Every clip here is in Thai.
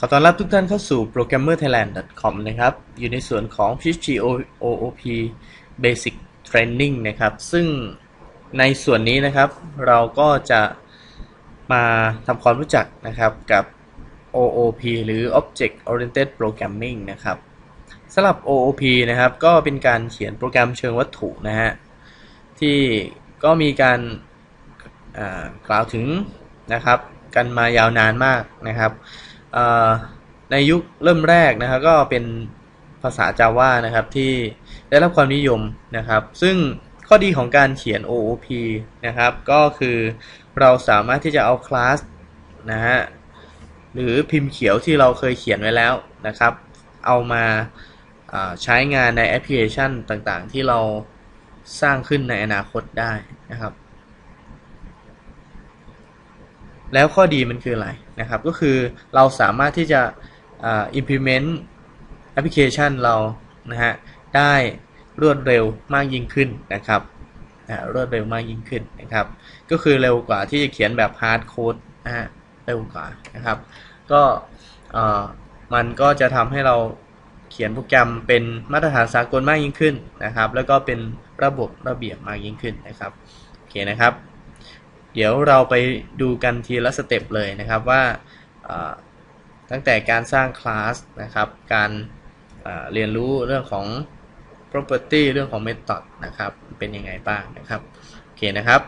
ขอต้อนรับทุกท่านเข้าสู่ programmerthailand.com นะครับ อยู่ในส่วนของ PHP OOP Basic Training นะครับ ซึ่งในส่วนนี้นะครับ เราก็จะมาทำความรู้จักนะครับกับ OOP หรือ Object Oriented Programming นะครับสำหรับ OOP นะครับ ก็เป็นการเขียนโปรแกรมเชิงวัตถุนะฮะ ที่ก็มีการกล่าวถึงนะครับ กันมายาวนานมากนะครับ ในยุคเริ่มแรกนะครับก็เป็นภาษา Java นะครับที่ได้รับความนิยมนะครับ ซึ่งข้อดีของการเขียน OOP นะครับ ก็คือเราสามารถที่จะเอาคลาสนะฮะหรือพิมพ์เขียวที่เราเคยเขียนไว้แล้วนะครับ เอามาใช้งานในแอปพลิเคชันต่างๆ ที่เราสร้างขึ้นในอนาคตได้นะครับ แล้วข้อดีมันคืออะไรนะครับ ก็คือเราสามารถที่จะ implement แอปพลิเคชันเรานะฮะได้รวดเร็วมากยิ่งขึ้นนะครับรวดเร็วมากยิ่งขึ้นนะครับ ก็คือเร็วกว่าที่จะเขียนแบบฮาร์ดโค้ดนะฮะเร็วกว่านะครับ ก็มันก็จะทำให้เราเขียนโปรแกรมเป็นมาตรฐานสากลมากยิ่งขึ้นนะครับ แล้วก็เป็นระบบระเบียบมากยิ่งขึ้นนะครับโอเคนะครับ เดี๋ยวเราไปดูกันทีละสเต็ปเลยนะครับว่าตั้งแต่การสร้างคลาสนะครับ การเรียนรู้เรื่องของ property เรื่องของ method นะครับ เป็นยังไงบ้างนะครับ โอเคนะครับ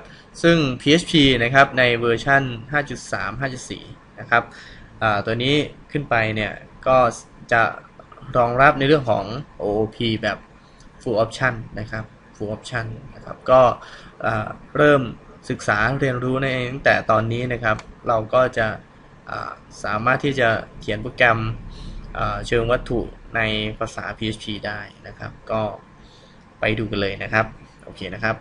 ซึ่ง PHP นะครับ ในเวอร์ชัน5.3 5.4 นะครับตัวนี้ขึ้นไปเนี่ย ก็จะรองรับในเรื่องของ OOP แบบ full option นะครับ full option นะครับ ก็เริ่ม ศึกษาเรียนรู้ในตั้งแต่ตอนนี้นะครับ เราก็จะสามารถที่จะเขียนโปรแกรมเชิงวัตถุในภาษา PHP ได้นะครับ ก็ไปดูกันเลยนะครับ โอเคนะครับ